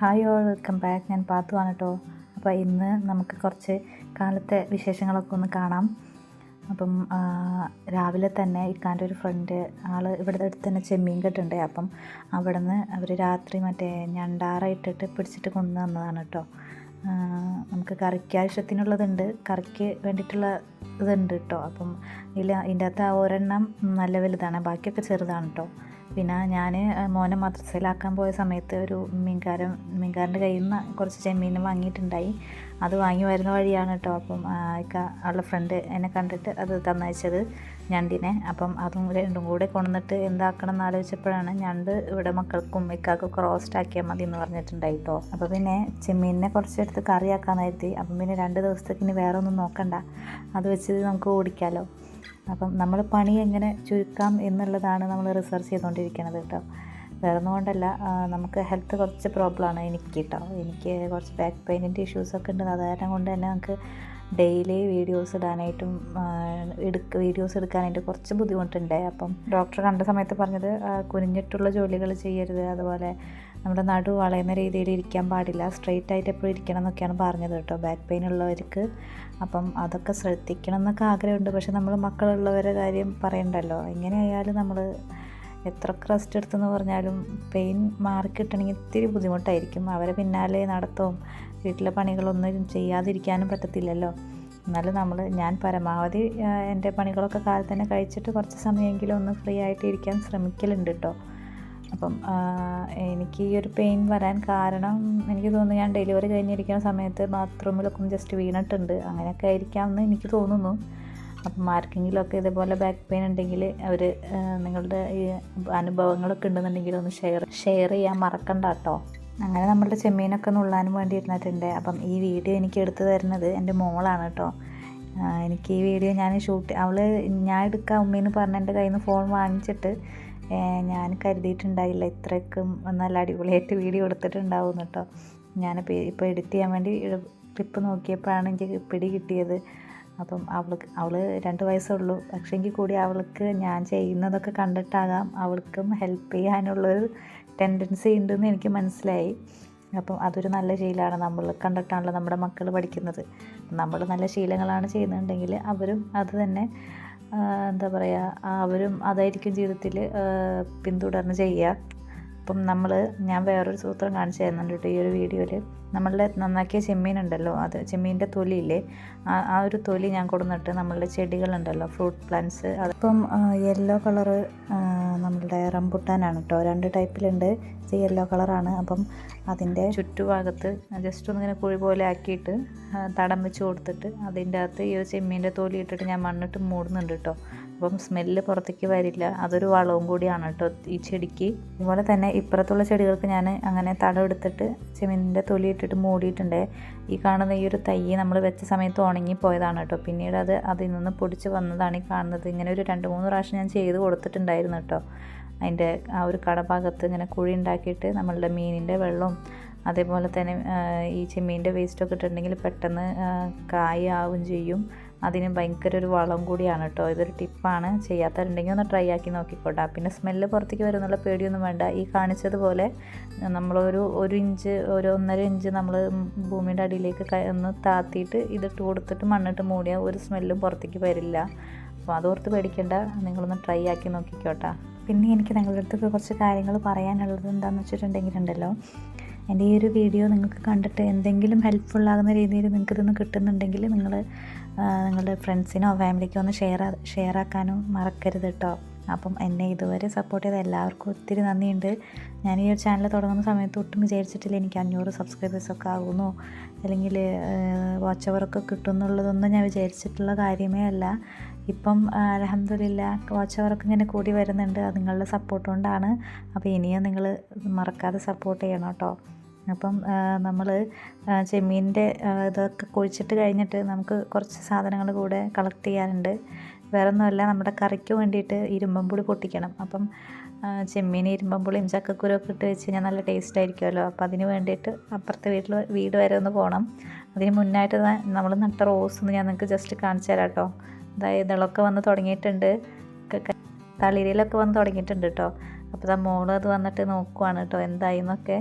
Hi all welcome back. ഞാൻ പാത്തുവാണ് കേട്ടോ അപ്പോൾ ഇന്ന് നമുക്ക് കുറച്ച് കാലത്തെ വിശേഷങ്ങളൊക്കെ ഒന്ന് കാണാം. അപ്പം രാവിലെ തന്നെ ഇക്കാന്റെ ഒരു ഫ്രണ്ട് ആൾ ഇവിടെ അടുത്ത് തന്നെ ചെമ്മീൻ കെട്ടുണ്ട്. അപ്പം അവിടെ നിന്ന് അവർ രാത്രി മറ്റേ ഞണ്ടാറ ഇട്ടിട്ട് പിടിച്ചിട്ട് കൊണ്ടു വന്നതാണ് കേട്ടോ. നമുക്ക് കറിക്ക് ആവശ്യത്തിനുള്ളതുണ്ട്. കറിക്ക് വേണ്ടിയിട്ടുള്ള ഇതുണ്ട് കേട്ടോ. അപ്പം ഇതിൽ ഇതിന്റെ അകത്ത് ഒരെണ്ണം നല്ല വലുതാണ്. ബാക്കിയൊക്കെ ചെറുതാണ് കേട്ടോ. പിന്നെ ഞാൻ മോനെ മദ്രസയിലാക്കാൻ പോയ സമയത്ത് ഒരു മീൻകാരൻ മീൻകാരന്റെ കയ്യിൽ നിന്ന് കുറച്ച് ചെമ്മീൻ വാങ്ങിയിട്ടുണ്ടായി. അത് വാങ്ങി വരുന്ന വഴിയാണ് കേട്ടോ അപ്പം അവളുടെ ഫ്രണ്ട് എന്നെ കണ്ടിട്ട് അത് തന്നയച്ചത് ഞണ്ടിനെ. അപ്പം അതും രണ്ടും കൂടെ കൊണ്ടുവന്നിട്ട് എന്താക്കണം എന്ന് ആലോചിച്ചപ്പോഴാണ് ഞണ്ട് ഇവിടെ മക്കൾക്കും ഇക്കാക്കൊക്കെ റോസ്റ്റ് ആക്കിയാൽ മതി എന്ന് പറഞ്ഞിട്ടുണ്ടായി കേട്ടോ അപ്പോൾ പിന്നെ ചെമ്മീനിനെ കുറച്ചെടുത്ത് കറിയാക്കാന്ന് കരുതി അപ്പം പിന്നെ രണ്ട് ദിവസത്തേക്ക് ഇനി വേറെ ഒന്നും നോക്കണ്ട. അത് വെച്ച് നമുക്ക് ഓടിക്കാമല്ലോ അപ്പം നമ്മൾ പണി എങ്ങനെ ചുരുക്കാം എന്നുള്ളതാണ് നമ്മൾ റിസർച്ച് ചെയ്തുകൊണ്ടിരിക്കുന്നത് കേട്ടോ. വേറെ ഒന്നുകൊണ്ടല്ല നമുക്ക് ഹെൽത്ത് കുറച്ച് പ്രോബ്ലമാണ് എനിക്ക് കേട്ടോ എനിക്ക് കുറച്ച് ബാക്ക് പെയിനിന്റെ ഇഷ്യൂസൊക്കെ ഉണ്ട്. അത് കാരണം കൊണ്ട് തന്നെ നമുക്ക് ഡെയിലി വീഡിയോസ് ഇടാനായിട്ടും എടുക്ക വീഡിയോസ് എടുക്കാനായിട്ട് കുറച്ച് ബുദ്ധിമുട്ടുണ്ട്. അപ്പം ഡോക്ടർ കണ്ട സമയത്ത് പറഞ്ഞത് കുനിഞ്ഞിട്ടുള്ള ജോലികൾ ചെയ്യരുത്. അതുപോലെ നമ്മുടെ നടു വളയുന്ന രീതിയിൽ ഇരിക്കാൻ പാടില്ല. സ്ട്രെയിറ്റ് ആയിട്ട് എപ്പോഴും ഇരിക്കണം എന്നൊക്കെയാണ് പറഞ്ഞത് കേട്ടോ. ബാക്ക് പെയിൻ ഉള്ളവർക്ക്. അപ്പം അതൊക്കെ ശ്രദ്ധിക്കണം എന്നൊക്കെ ആഗ്രഹമുണ്ട്. പക്ഷെ നമ്മൾ മക്കളുള്ളവരുടെ കാര്യം പറയണ്ടല്ലോ. എങ്ങനെയായാലും നമ്മൾ എത്ര ക്രസ്റ്റ് എടുത്തെന്ന് പറഞ്ഞാലും പെയിൻ മാറിക്കിട്ടണമെങ്കിൽ ഇത്തിരി ബുദ്ധിമുട്ടായിരിക്കും. അവരെ പിന്നാലെ നടത്തവും വീട്ടിലെ പണികളൊന്നും ചെയ്യാതിരിക്കാനും പറ്റത്തില്ലല്ലോ. എന്നാലും നമ്മൾ ഞാൻ പരമാവധി എന്റെ പണികളൊക്കെ കാലത്ത് തന്നെ കഴിച്ചിട്ട് കുറച്ച് സമയമെങ്കിലും ഒന്ന് ഫ്രീ ആയിട്ട് ഇരിക്കാൻ ശ്രമിക്കലുണ്ട് കേട്ടോ. അപ്പം എനിക്ക് ഈ ഒരു പെയിൻ വരാൻ കാരണം എനിക്ക് തോന്നുന്നു ഞാൻ ഡെലിവറി കഴിഞ്ഞിരിക്കുന്ന സമയത്ത് ബാത്റൂമിലൊക്കെ ജസ്റ്റ് വീണിട്ടുണ്ട്. അങ്ങനെയൊക്കെ ആയിരിക്കാമെന്ന് എനിക്ക് തോന്നുന്നു. അപ്പം ആർക്കെങ്കിലുമൊക്കെ ഇതേപോലെ ബാക്ക് പെയിൻ ഉണ്ടെങ്കിൽ അവർ നിങ്ങളുടെ ഈ അനുഭവങ്ങളൊക്കെ ഉണ്ടെന്നുണ്ടെങ്കിൽ ഒന്ന് ഷെയർ ഷെയർ ചെയ്യാൻ മറക്കണ്ട കേട്ടോ. അങ്ങനെ നമ്മളുടെ ചെമ്മീനൊക്കെ നുള്ളാനും വേണ്ടി ഇരുന്നിട്ടുണ്ട് അപ്പം ഈ വീഡിയോ എനിക്ക് എടുത്തു തരുന്നത് എന്റെ മോളാണ് കേട്ടോ. എനിക്ക് ഈ വീഡിയോ ഞാൻ ഷൂട്ട് അവൾ ഞാൻ എടുക്കാം ഉമ്മേന്ന് പറഞ്ഞ എന്റെ കയ്യിൽ നിന്ന് ഫോൺ വാങ്ങിച്ചിട്ട് ഞാൻ കരുതിയിട്ടുണ്ടായില്ല. ഇത്രയ്ക്കും നല്ല അടിപൊളിയായിട്ട് വീഡിയോ എടുത്തിട്ടുണ്ടാവും കേട്ടോ ഞാൻ ഇപ്പോൾ എഡിറ്റ് ചെയ്യാൻ വേണ്ടി ക്ലിപ്പ് നോക്കിയപ്പോഴാണ് എനിക്ക് പിടി കിട്ടിയത്. അപ്പം അവൾക്ക് അവൾ രണ്ട് വയസ്സുള്ളൂ പക്ഷേങ്കിൽ കൂടി അവൾക്ക് ഞാൻ ചെയ്യുന്നതൊക്കെ കണ്ടിട്ടാകാം. അവൾക്കും ഹെൽപ്പ് ചെയ്യാനുള്ളൊരു ടെൻഡൻസി ഉണ്ടെന്ന് എനിക്ക് മനസ്സിലായി. അപ്പം അതൊരു നല്ല ശീലമാണ് നമ്മൾ കണ്ടിട്ടാണല്ലോ നമ്മുടെ മക്കൾ പഠിക്കുന്നത്. നമ്മൾ നല്ല ശീലങ്ങളാണ് ചെയ്യുന്നുണ്ടെങ്കിൽ അവരും അത് തന്നെ എന്താ പറയുക അവരും അതായിരിക്കും ജീവിതത്തിൽ പിന്തുടർന്ന് ചെയ്യുക. അപ്പം നമ്മൾ ഞാൻ വേറൊരു സൂത്രം കാണിച്ചു തരുന്നുണ്ട് കേട്ടോ ഈ ഒരു വീഡിയോയിൽ നമ്മളുടെ നന്നാക്കിയ ചെമ്മീൻ ഉണ്ടല്ലോ അത് ചെമ്മീന്റെ തൊലിയില്ലേ? ആ ഒരു തൊലി ഞാൻ കൊടുന്നിട്ട് നമ്മളുടെ ചെടികളുണ്ടല്ലോ ഫ്രൂട്ട് പ്ലാന്റ്സ് അതിപ്പം യെല്ലോ കളറ് നമ്മളുടെ റംബുട്ടാനാണ് കേട്ടോ. രണ്ട് ടൈപ്പിലുണ്ട് ഇത് യെല്ലോ കളറാണ്. അപ്പം അതിന്റെ ചുറ്റുഭാഗത്ത് ജസ്റ്റ് ഒന്നിങ്ങനെ കുഴി പോലെ ആക്കിയിട്ട് തടം വെച്ച് കൊടുത്തിട്ട് അതിന്റെ അകത്ത് ഈ ഒരു ചെമ്മീന്റെ തൊലി ഇട്ടിട്ട് ഞാൻ മണ്ണിട്ട് മൂടുന്നുണ്ട് കേട്ടോ. അപ്പം സ്മെല്ല് പുറത്തേക്ക് വരില്ല. അതൊരു വളവും കൂടിയാണ് കേട്ടോ ഈ ചെടിക്ക്. അതുപോലെ തന്നെ ഇപ്പുറത്തുള്ള ചെടികൾക്ക് ഞാൻ അങ്ങനെ തടം എടുത്തിട്ട് ചെമ്മീനിന്റെ തൊലി ഇട്ടിട്ട് മൂടിയിട്ടുണ്ട്. ഈ കാണുന്ന ഈ ഒരു തൈ നമ്മൾ വെച്ച സമയത്ത് ഉണങ്ങി പോയതാണ് കേട്ടോ. പിന്നീട് അത് അതിൽ നിന്ന് പൊടിച്ച് വന്നതാണ് ഈ കാണുന്നത്. ഇങ്ങനെ ഒരു രണ്ട് മൂന്ന് പ്രാവശ്യം ഞാൻ ചെയ്ത് കൊടുത്തിട്ടുണ്ടായിരുന്നു കേട്ടോ. അതിന്റെ ആ ഒരു കടഭാഗത്ത് ഇങ്ങനെ കുഴി ഉണ്ടാക്കിയിട്ട് നമ്മളുടെ മീനിന്റെ വെള്ളവും അതേപോലെ തന്നെ ഈ ചെമ്മീന്റെ വേസ്റ്റൊക്കെ ഇട്ടിട്ടുണ്ടെങ്കിൽ പെട്ടെന്ന് കായ ആവുകയും ആവും ചെയ്യും. അതിന് ഭയങ്കര ഒരു വളം കൂടിയാണ് കേട്ടോ ഇതൊരു ടിപ്പാണ്. ചെയ്യാത്തവരുണ്ടെങ്കിൽ ഒന്ന് ട്രൈ ആക്കി നോക്കിക്കോട്ടെ. പിന്നെ സ്മെല്ല് പുറത്തേക്ക് വരുന്നുള്ള പേടിയൊന്നും വേണ്ട. ഈ കാണിച്ചതുപോലെ നമ്മളൊരു ഒരു ഇഞ്ച് ഒരു ഒന്നര ഇഞ്ച് നമ്മൾ ഭൂമിയുടെ അടിയിലേക്ക് ഒന്ന് താത്തിയിട്ട് ഇതിട്ട് കൊടുത്തിട്ട് മണ്ണിട്ട് മൂടിയാൽ ഒരു സ്മെല്ലും പുറത്തേക്ക് വരില്ല. അപ്പോൾ അതോർത്ത് പേടിക്കേണ്ട. നിങ്ങളൊന്ന് ട്രൈ ആക്കി നോക്കിക്കോട്ടെ. പിന്നെ എനിക്ക് നിങ്ങളുടെ അടുത്ത് കുറച്ച് കാര്യങ്ങൾ പറയാനുള്ളത് എന്താണെന്ന് വെച്ചിട്ടുണ്ടെങ്കിലുണ്ടല്ലോ. എന്റെ ഈ ഒരു വീഡിയോ നിങ്ങൾക്ക് കണ്ടിട്ട് എന്തെങ്കിലും ഹെൽപ്ഫുൾ ആകുന്ന രീതിയിൽ നിങ്ങൾക്കിതൊന്ന് കിട്ടുന്നുണ്ടെങ്കിൽ നിങ്ങൾ നിങ്ങളുടെ ഫ്രണ്ട്സിനോ ഫാമിലിക്കോ ഒന്ന് ഷെയർ ഷെയർ ആക്കാനും മറക്കരുത് കേട്ടോ അപ്പം എന്നെ ഇതുവരെ സപ്പോർട്ട് ചെയ്ത എല്ലാവർക്കും ഒത്തിരി നന്ദിയുണ്ട്. ഞാൻ ഈ ഒരു ചാനൽ തുടങ്ങുന്ന സമയത്ത് ഒട്ടും വിചാരിച്ചിട്ടില്ല എനിക്ക് അഞ്ഞൂറ് സബ്സ്ക്രൈബേഴ്സൊക്കെ ആകുന്നു. അല്ലെങ്കിൽ വാച്ച് അവറൊക്കെ കിട്ടും എന്നുള്ളതൊന്നും ഞാൻ വിചാരിച്ചിട്ടുള്ള കാര്യമേ അല്ല. ഇപ്പം അലഹമില്ല വാച്ച് അവറൊക്കെ ഇങ്ങനെ കൂടി വരുന്നുണ്ട്. അത് നിങ്ങളുടെ സപ്പോർട്ട് കൊണ്ടാണ്. അപ്പോൾ ഇനിയും നിങ്ങൾ മറക്കാതെ സപ്പോർട്ട് ചെയ്യണം കേട്ടോ അപ്പം നമ്മൾ ചെമ്മീനിന്റെ ഇതൊക്കെ കുഴിച്ചിട്ട് കഴിഞ്ഞിട്ട് നമുക്ക് കുറച്ച് സാധനങ്ങൾ കൂടെ കളക്ട് ചെയ്യാനുണ്ട്. വേറെ ഒന്നുമല്ല നമ്മുടെ കറിക്ക് വേണ്ടിയിട്ട് ഇരുമ്പമ്പുളി പൊട്ടിക്കണം. അപ്പം ചെമ്മീൻ ഇരുമ്പമ്പുളിയും ചക്കക്കുരൊക്കെ ഇട്ട് വെച്ച് കഴിഞ്ഞാൽ നല്ല ടേസ്റ്റ് ആയിരിക്കുമല്ലോ. അപ്പോൾ അതിന് വേണ്ടിയിട്ട് അപ്പുറത്തെ വീട്ടിൽ വീട് വരെ ഒന്ന് പോകണം. അതിന് മുന്നായിട്ട് നമ്മൾ നട്ട റോസ് ഒന്ന് ഞാൻ നിങ്ങൾക്ക് ജസ്റ്റ് കാണിച്ചു തരാം കേട്ടോ അതായത് ഇതളൊക്കെ വന്ന് തുടങ്ങിയിട്ടുണ്ട്. തളിരിലൊക്കെ വന്ന് തുടങ്ങിയിട്ടുണ്ട് കേട്ടോ അപ്പോൾ മോൾ അത് വന്നിട്ട് നോക്കുവാണ് കേട്ടോ എന്തായി എന്നൊക്കെ.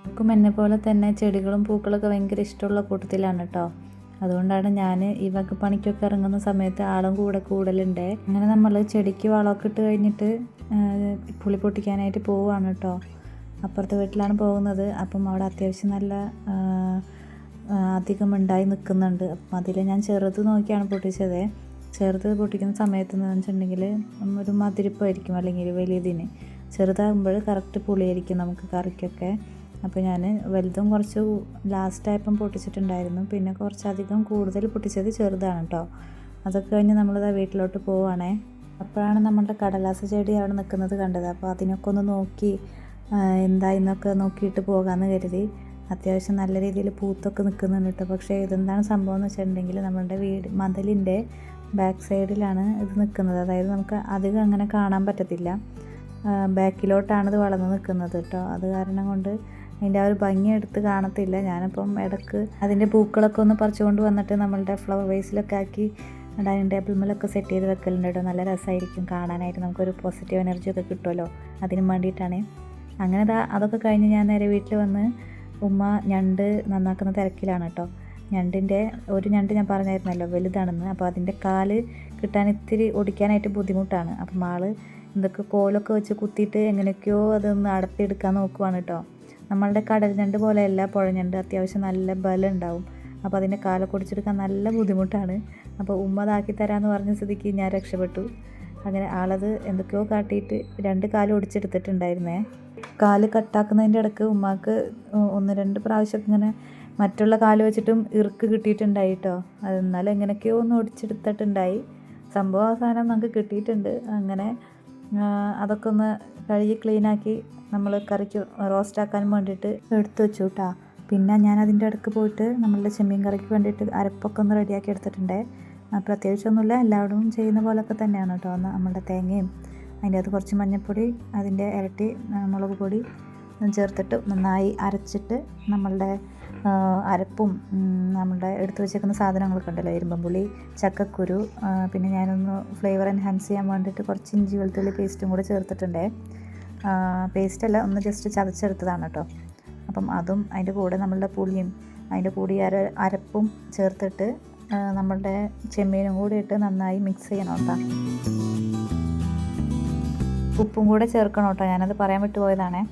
എനിക്കും എന്നെ പോലെ തന്നെ ചെടികളും പൂക്കളൊക്കെ ഭയങ്കര ഇഷ്ടമുള്ള കൂട്ടത്തിലാണ് കേട്ടോ അതുകൊണ്ടാണ് ഞാൻ ഈ വക പണിക്കൊക്കെ ഇറങ്ങുന്ന സമയത്ത് ആളും കൂടെ കൂടലുണ്ട്. അങ്ങനെ നമ്മൾ ചെടിക്ക് വളമൊക്കെ ഇട്ട് കഴിഞ്ഞിട്ട് പുളി പൊട്ടിക്കാനായിട്ട് പോവുകയാണ് കേട്ടോ അപ്പുറത്തെ വീട്ടിലാണ് പോകുന്നത്. അപ്പം അവിടെ അത്യാവശ്യം നല്ല അധികം ഉണ്ടായി നിൽക്കുന്നുണ്ട്. അപ്പം അതിൽ ഞാൻ ചെറുത് നോക്കിയാണ് പൊട്ടിച്ചത്. ചെറുത് പൊട്ടിക്കുന്ന സമയത്ത് എന്ന് വെച്ചിട്ടുണ്ടെങ്കിൽ ഒരു മതിരിപ്പായിരിക്കും അല്ലെങ്കിൽ വലിയതിന്. ചെറുതാകുമ്പോൾ കറക്റ്റ് പുളിയായിരിക്കും നമുക്ക് കറിക്കൊക്കെ. അപ്പോൾ ഞാൻ വലുതും കുറച്ച് ലാസ്റ്റായപ്പം പൊട്ടിച്ചിട്ടുണ്ടായിരുന്നു. പിന്നെ കുറച്ചധികം കൂടുതൽ പൊട്ടിച്ചത് ചെറുതാണ് കേട്ടോ അതൊക്കെ കഴിഞ്ഞ് നമ്മളിതാ വീട്ടിലോട്ട് പോവുകയാണേ അപ്പോഴാണ് നമ്മളുടെ കടലാസ ചെടി അവിടെ നിൽക്കുന്നത് കണ്ടത്. അപ്പോൾ അതിനൊക്കെ ഒന്ന് നോക്കി എന്താ ഇന്നൊക്കെ നോക്കിയിട്ട് പോകാമെന്ന് കരുതി. അത്യാവശ്യം നല്ല രീതിയിൽ പൂത്തൊക്കെ നിൽക്കുന്നുണ്ട് കേട്ടോ പക്ഷേ ഇതെന്താണ് സംഭവം എന്ന് വെച്ചിട്ടുണ്ടെങ്കിൽ നമ്മളുടെ വീട് മതിലിന്റെ ബാക്ക് സൈഡിലാണ് ഇത് നിൽക്കുന്നത്. അതായത് നമുക്ക് അധികം അങ്ങനെ കാണാൻ പറ്റത്തില്ല. ബാക്കിലോട്ടാണ് ഇത് വളർന്ന് നിൽക്കുന്നത് കേട്ടോ അത് കാരണം കൊണ്ട് അതിന്റെ ആ ഒരു ഭംഗി എടുത്ത് കാണത്തില്ല. ഞാനിപ്പം ഇടയ്ക്ക് അതിന്റെ പൂക്കളൊക്കെ ഒന്ന് പറിച്ചുകൊണ്ട് വന്നിട്ട് നമ്മളുടെ ഫ്ലവർ വേസിലൊക്കെ ആക്കി ഡൈനിങ് ടേബിൾമേലൊക്കെ സെറ്റ് ചെയ്ത് വെക്കലുണ്ട് കേട്ടോ. നല്ല രസമായിരിക്കും കാണാനായിട്ട്. നമുക്കൊരു പോസിറ്റീവ് എനർജി ഒക്കെ കിട്ടുമല്ലോ അതിനും വേണ്ടിയിട്ടാണ്. അങ്ങനെ അതൊക്കെ കഴിഞ്ഞ് ഞാൻ നേരെ വീട്ടിൽ വന്ന് ഉമ്മ ഞണ്ട് നന്നാക്കുന്ന തിരക്കിലാണ് കേട്ടോ. ഞണ്ടിന്റെ ഒരു ഞണ്ട് ഞാൻ പറഞ്ഞായിരുന്നല്ലോ വലുതാണെന്ന്. അപ്പോൾ അതിന്റെ കാൽ കിട്ടാൻ ഇത്തിരി ഒടിക്കാനായിട്ട് ബുദ്ധിമുട്ടാണ്. അപ്പം ആൾ എന്തൊക്കെ കോലൊക്കെ വെച്ച് കുത്തിയിട്ട് എങ്ങനെയൊക്കെയോ അതൊന്ന് അടത്തിയെടുക്കാൻ നോക്കുവാണ് കേട്ടോ. നമ്മളുടെ കടൽ ഞണ്ട് പോലെയല്ല പുഴഞ്ഞണ്ട് അത്യാവശ്യം നല്ല ബലം ഉണ്ടാവും അപ്പോൾ അതിന്റെ കാല കുടിച്ചെടുക്കാൻ നല്ല ബുദ്ധിമുട്ടാണ്. അപ്പോൾ ഉമ്മ അതാക്കി തരാമെന്ന് പറഞ്ഞ സ്ഥിതിക്ക് ഞാൻ രക്ഷപ്പെട്ടു. അങ്ങനെ ആളത് എന്തൊക്കെയോ കാട്ടിയിട്ട് രണ്ട് കാൽ ഒടിച്ചെടുത്തിട്ടുണ്ടായിരുന്നേ. കാൽ കട്ടാക്കുന്നതിന്റെ ഇടയ്ക്ക് ഉമ്മാക്ക് ഒന്ന് രണ്ട് പ്രാവശ്യം ഇങ്ങനെ മറ്റുള്ള കാൽ വെച്ചിട്ടും ഇറുക്ക് കിട്ടിയിട്ടുണ്ടായി കേട്ടോ അത് എന്നാലും എങ്ങനെയൊക്കെയോ ഒന്ന് ഒടിച്ചെടുത്തിട്ടുണ്ടായി. സംഭവം അവസാനം നമുക്ക് കിട്ടിയിട്ടുണ്ട്. അങ്ങനെ അതൊക്കെ ഒന്ന് കഴുകി ക്ലീനാക്കി നമ്മൾ കറിക്ക് റോസ്റ്റ് ആക്കാൻ വേണ്ടിയിട്ട് എടുത്തു വെച്ചു കേട്ടോ പിന്നെ ഞാൻ അതിന്റെ അടുക്ക് പോയിട്ട് നമ്മളുടെ ചെമ്മീൻ കറിക്ക് വേണ്ടിയിട്ട് അരപ്പൊക്കെ ഒന്ന് റെഡിയാക്കി എടുത്തിട്ടുണ്ട്. പ്രത്യേകിച്ചൊന്നുമില്ല എല്ലാവരും ചെയ്യുന്ന പോലൊക്കെ തന്നെയാണ് കേട്ടോ. നമ്മളുടെ തേങ്ങയും അതിന്റെ അകത്ത് കുറച്ച് മഞ്ഞൾപ്പൊടി അതിന്റെ ഇരട്ടി മുളക് പൊടി ചേർത്തിട്ട് നന്നായി അരച്ചിട്ട് നമ്മളുടെ അരപ്പും നമ്മളുടെ എടുത്തു വെച്ചേക്കുന്ന സാധനങ്ങളൊക്കെ ഉണ്ടല്ലോ. ഇരുമ്പമ്പുളി ചക്കക്കുരു പിന്നെ ഞാനൊന്ന് ഫ്ലേവർ എൻഹാൻസ് ചെയ്യാൻ വേണ്ടിയിട്ട് കുറച്ച് ഇഞ്ചി വെളുത്തുള്ളി പേസ്റ്റും കൂടെ ചേർത്തിട്ടുണ്ടേ. പേസ്റ്റ് അല്ല ഒന്ന് ജസ്റ്റ് ചതച്ചെടുത്തതാണ് കേട്ടോ അപ്പം അതും അതിന്റെ കൂടെ നമ്മളുടെ പുളിയും അതിന്റെ കൂടി അര അരപ്പും ചേർത്തിട്ട് നമ്മളുടെ ചെമ്മീനും കൂടി ഇട്ട് നന്നായി മിക്സ് ചെയ്യണം കേട്ടോ ഉപ്പും കൂടെ ചേർക്കണം കേട്ടോ ഞാനത് പറയാൻ വിട്ടുപോയതാണേ.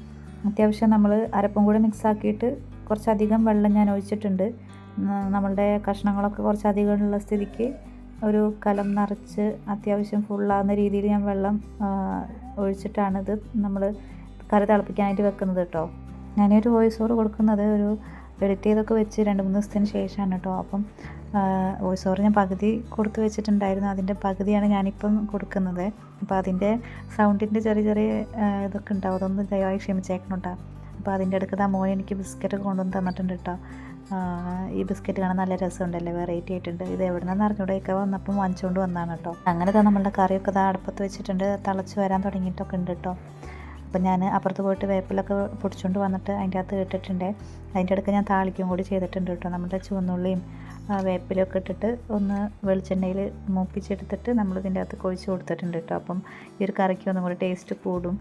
അത്യാവശ്യം നമ്മൾ അരപ്പും കൂടെ മിക്സ് ആക്കിയിട്ട് കുറച്ചധികം വെള്ളം ഞാൻ ഒഴിച്ചിട്ടുണ്ട്. നമ്മളുടെ കഷ്ണങ്ങളൊക്കെ കുറച്ചധികം ഉള്ള സ്ഥിതിക്ക് ഒരു കലം നിറച്ച് അത്യാവശ്യം ഫുള്ളാകുന്ന രീതിയിൽ ഞാൻ വെള്ളം ആ, ഇത് നമ്മൾ കറി തിളപ്പിക്കാനായിട്ട് വെക്കുന്നത് കേട്ടോ ഞാനൊരു വോയിസ് ഓവർ കൊടുക്കുന്നത് ഒരു എഡിറ്റ് ചെയ്തൊക്കെ വെച്ച് രണ്ട് മൂന്ന് ദിവസത്തിന് ശേഷമാണ് കേട്ടോ അപ്പം വോയിസ് ഓവർ ഞാൻ പകുതി കൊടുത്ത് വെച്ചിട്ടുണ്ടായിരുന്നു. അതിന്റെ പകുതിയാണ് ഞാനിപ്പം കൊടുക്കുന്നത്. അപ്പോൾ അതിന്റെ സൗണ്ടിന്റെ ചെറിയ ചെറിയ ഇതൊക്കെ ഉണ്ടാവും. അതൊന്ന് ദയവായി ക്ഷമിച്ചേക്കണം കേട്ടോ അപ്പോൾ അതിന്റെ അടുത്ത് ആ എനിക്ക് ബിസ്ക്കറ്റ് കൊണ്ടുവന്ന് തന്നിട്ടുണ്ട് കേട്ടോ ഈ ബിസ്ക്കറ്റ് കാണാൻ നല്ല രസമുണ്ടല്ലേ? വെറൈറ്റി ആയിട്ടുണ്ട്. ഇത് എവിടെ നിന്നാണ് അറിഞ്ഞൂടെയൊക്കെ വന്നപ്പം വാങ്ങിച്ചുകൊണ്ട് വന്നതാണ് കേട്ടോ. അങ്ങനെ തന്നെ നമ്മളുടെ കറിയൊക്കെ ഇതാ അടുപ്പത്ത് വെച്ചിട്ടുണ്ട്. തിളച്ച് വരാൻ തുടങ്ങിയിട്ടൊക്കെ ഉണ്ട് കേട്ടോ. അപ്പം ഞാൻ അപ്പുറത്ത് പോയിട്ട് വേപ്പിലൊക്കെ പൊടിച്ചുകൊണ്ട് വന്നിട്ട് അതിന്റെ അകത്ത് ഇട്ടിട്ടുണ്ട്. അതിന്റെ ഇടയ്ക്ക് ഞാൻ താളിക്കും കൂടി ചെയ്തിട്ടുണ്ട് കേട്ടോ. നമ്മുടെ ചുവന്നുള്ളിയും വേപ്പിലൊക്കെ ഇട്ടിട്ട് ഒന്ന് വെളിച്ചെണ്ണയിൽ മൂപ്പിച്ചെടുത്തിട്ട് നമ്മൾ ഇതിന്റെ അകത്ത് കൊഴിച്ച് കൊടുത്തിട്ടുണ്ട് കേട്ടോ. അപ്പം ഈ ഒരു കറിക്ക് ഒന്നും കൂടി ടേസ്റ്റ് കൂടും.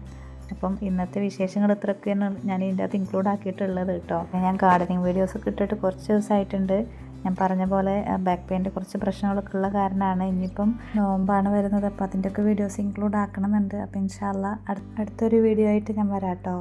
അപ്പം ഇന്നത്തെ വിശേഷങ്ങൾ ഇത്രയൊക്കെയാണ് ഞാൻ ഇതിന്റെ അകത്ത് ഇൻക്ലൂഡ് ആക്കിയിട്ടുള്ളത് കേട്ടോ. ഞാൻ ഗാർഡനിങ് വീഡിയോസൊക്കെ ഇട്ടിട്ട് കുറച്ച് ദിവസമായിട്ടുണ്ട്. ഞാൻ പറഞ്ഞ പോലെ ബാക്ക് പെയിന്റെ കുറച്ച് പ്രശ്നങ്ങളൊക്കെ ഉള്ള കാരണമാണ്. ഇനിയിപ്പം നോമ്പാണ് വരുന്നത്. അപ്പോൾ അതിന്റെയൊക്കെ വീഡിയോസ് ഇൻക്ലൂഡ് ആക്കണമെന്നുണ്ട്. അപ്പോൾ ഇൻഷാല്ല അടുത്തൊരു വീഡിയോ ആയിട്ട് ഞാൻ വരാം കേട്ടോ.